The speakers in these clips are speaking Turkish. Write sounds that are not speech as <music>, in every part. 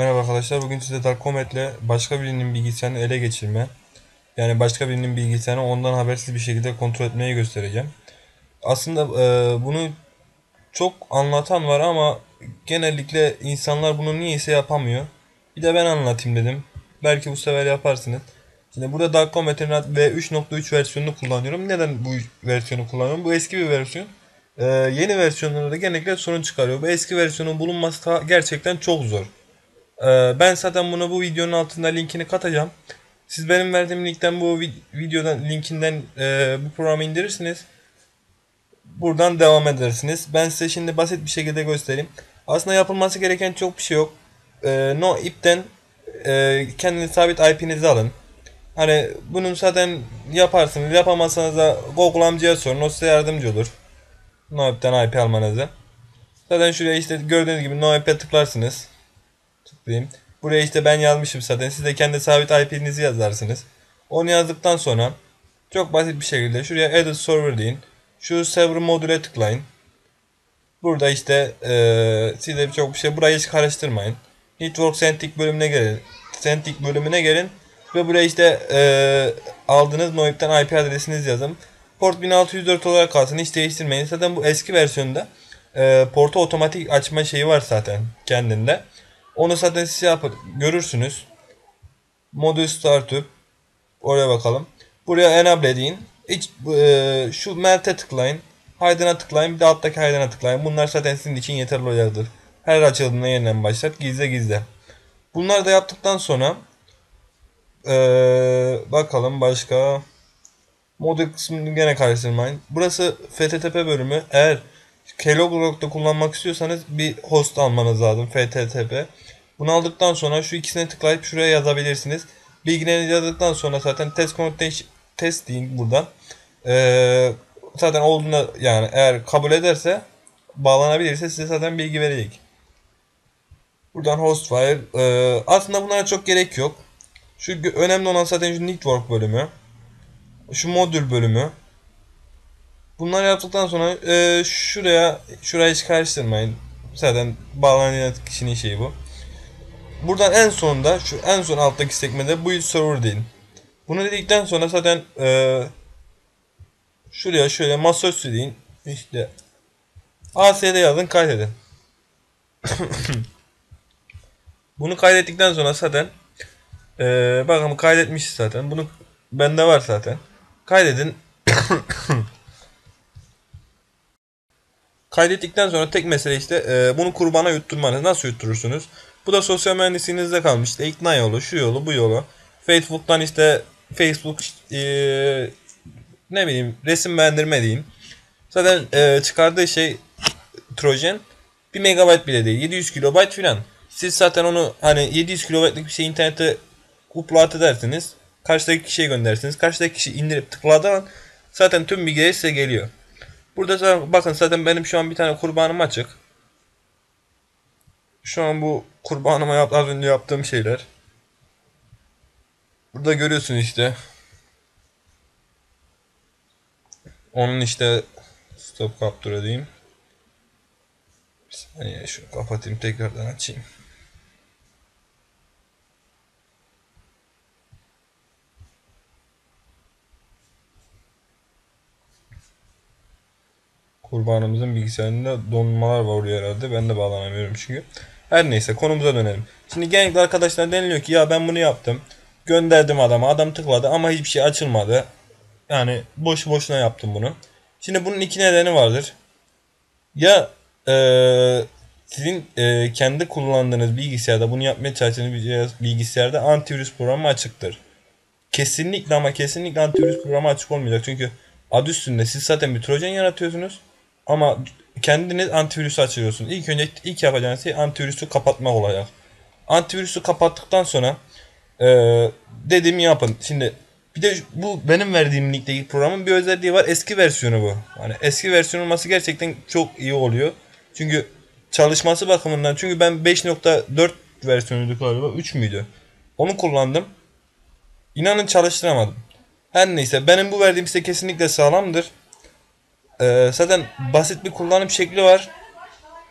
Merhaba arkadaşlar. Bugün size Darkomet'le başka birinin bilgisayarını ele geçirme, yani başka birinin bilgisayarını ondan habersiz bir şekilde kontrol etmeyi göstereceğim. Aslında e, bunu çok anlatan var ama genellikle insanlar bunu niyeyse yapamıyor. Bir de ben anlatayım dedim. Belki bu sefer yaparsınız. Şimdi burada Darkomet'in V3.3 versiyonunu kullanıyorum. Neden bu versiyonu kullanıyorum? Bu eski bir versiyon. E, yeni versiyonlarda genellikle sorun çıkarıyor. Bu eski versiyonun bulunması gerçekten çok zor. Ee, ben zaten bunu bu videonun altında linkini katacağım. Siz benim verdiğim linkten bu videodan linkinden e, bu programı indirirsiniz. Buradan devam edersiniz. Ben size şimdi basit bir şekilde göstereyim. Aslında yapılması gereken çok bir şey yok. E, no ipten e, kendini sabit IP'nizi alın. Hani bunun zaten yaparsınız. Yapamazsanız da Google amcaya sorun. O size yardımcı olur. No ipten IP almanızı. Zaten şuraya işte gördüğünüz gibi no ip'e tıklarsınız tıklayayım. Buraya işte ben yazmışım zaten. Siz de kendi sabit IP'nizi yazarsınız. Onu yazdıktan sonra çok basit bir şekilde şuraya edit server deyin. Şu server modüle tıklayın. Burada işte ee, size çok bir şey burayı hiç karıştırmayın. Network Centric bölümüne gelin. Centric bölümüne gelin ve buraya işte ee, aldığınız NoIP'ten IP adresinizi yazın. Port 1604 olarak kalsın hiç değiştirmeyin. Zaten bu eski versiyonda e, portu otomatik açma şeyi var zaten kendinde. Onu zaten siz yapın, görürsünüz. Modül startup. Oraya bakalım. Buraya enable deyin. Hiç, e, şu melt'e tıklayın. Hide'ına tıklayın. Bir de alttaki Hide'ına tıklayın. Bunlar zaten sizin için yeterli olacaktır. Her açıldığında yeniden başlat. Gizle gizle. Bunları da yaptıktan sonra e, bakalım başka modül kısmını gene karıştırmayın. Burası FTTP bölümü. Eğer Keylog'da kullanmak istiyorsanız bir host almanız lazım. FTTP. Bunu aldıktan sonra şu ikisine tıklayıp şuraya yazabilirsiniz. Bilgilerinizi yazdıktan sonra zaten test connection test deyin buradan. Ee, zaten olduğunda yani eğer kabul ederse bağlanabilirse size zaten bilgi verecek. Buradan host file. Ee, aslında bunlara çok gerek yok. Şu önemli olan zaten şu network bölümü. Şu modül bölümü. Bunları yaptıktan sonra e, şuraya şurayı hiç karıştırmayın. Zaten bağlanan kişinin şeyi bu. Buradan en sonunda şu en son alttaki sekmede build server deyin. Bunu dedikten sonra zaten e, şuraya şöyle masaüstü deyin. İşte ASD yazın kaydedin. <coughs> Bunu kaydettikten sonra zaten e, bakalım kaydetmiş zaten. Bunu bende var zaten. Kaydedin. <coughs> Kaydettikten sonra tek mesele işte e, bunu kurbana yutturmanız. Nasıl yutturursunuz? Bu da sosyal mühendisliğinizde kalmış. İşte ikna yolu, şu yolu, bu yolu. Facebook'tan işte Facebook e, ne bileyim resim beğendirme diyeyim. Zaten e, çıkardığı şey Trojan 1 megabayt bile değil. 700 kilobayt filan. Siz zaten onu hani 700 kilobaytlık bir şey internete upload edersiniz. Karşıdaki kişiye göndersiniz. Karşıdaki kişi indirip tıkladığı an zaten tüm bilgiler size geliyor. Burada bakın zaten benim şu an bir tane kurbanım açık. Şu an bu kurbanıma yap, az önce yaptığım şeyler. Burada görüyorsun işte. Onun işte stop capture diyeyim. Bir saniye şunu kapatayım tekrardan açayım. Kurbanımızın bilgisayarında donmalar var oraya herhalde. Ben de bağlanamıyorum çünkü. Her neyse konumuza dönelim. Şimdi genellikle arkadaşlar deniliyor ki ya ben bunu yaptım. Gönderdim adama. Adam tıkladı ama hiçbir şey açılmadı. Yani boş boşuna yaptım bunu. Şimdi bunun iki nedeni vardır. Ya e, sizin e, kendi kullandığınız bilgisayarda bunu yapmaya çalıştığınız bilgisayarda antivirüs programı açıktır. Kesinlikle ama kesinlikle antivirüs programı açık olmayacak. Çünkü adı üstünde siz zaten bir trojan yaratıyorsunuz. Ama kendiniz antivirüs açıyorsunuz. İlk önce ilk yapacağınız şey antivirüsü kapatmak olacak. Antivirüsü kapattıktan sonra e, dediğimi yapın. Şimdi bir de bu benim verdiğim linkteki programın bir özelliği var. Eski versiyonu bu. Hani eski versiyon olması gerçekten çok iyi oluyor. Çünkü çalışması bakımından çünkü ben 5.4 versiyonuydu galiba 3 müydü? Onu kullandım. İnanın çalıştıramadım. Her neyse benim bu verdiğim size kesinlikle sağlamdır. Ee, zaten basit bir kullanım şekli var.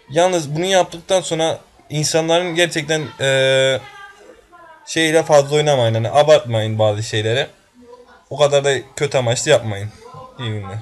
Yalnız bunu yaptıktan sonra insanların gerçekten eee şeyle fazla oynamayın. Hani abartmayın bazı şeyleri. O kadar da kötü amaçlı yapmayın. İyi günler.